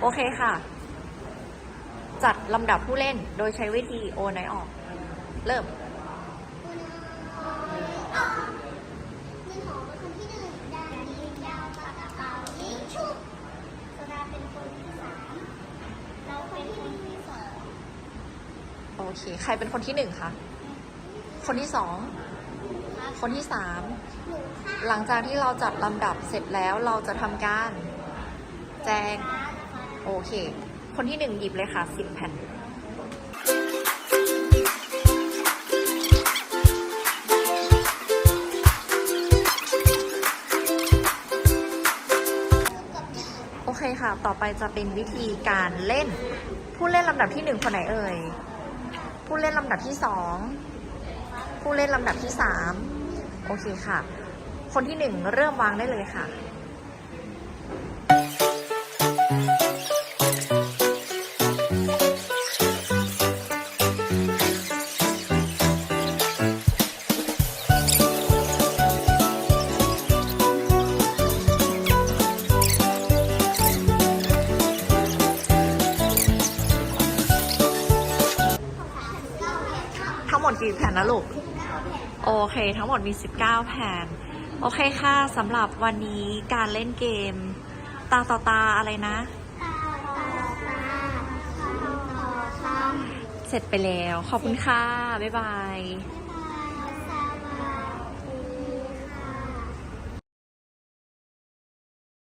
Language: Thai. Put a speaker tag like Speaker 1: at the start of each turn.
Speaker 1: โอ
Speaker 2: เคค่ะ จัดลำดับผู้เล่นโดยใช้วิธีโอนไหนออก เริ่ม
Speaker 1: โอ
Speaker 2: เค ใครเป็นคนที่หนึ่งคะ คนที่สอง คนที่สาม
Speaker 1: หนูค่ะ
Speaker 2: หลังจากที่เราจัดลำดับเสร็จแล้วเราจะทำการ แจง โอเค คนที่หนึ่งหยิบเลยค่ะสิบแผ่นโอเคค่ะ ต่อไปจะเป็นวิธีการเล่น ผู้เล่นลำดับที่หนึ่งคนไหนเอ่ย ผู้เล่นลำดับที่สองผู้เล่นลำดับที่สามโอเคค่ะ คนที่หนึ่งเริ่มวางได้เลยค่ะ กี่แผ่นนะลูก โอเค ทั้งหมดมี 19 แผ่น โอเคค่ะสำหรับวันนี้การเล่นเกม ตาต่อตาอะไรนะ
Speaker 1: ตาตาตาคำต่อคำ
Speaker 2: เสร็จไปแล้ว ขอบคุณค่ะ บ๊าย
Speaker 1: บาย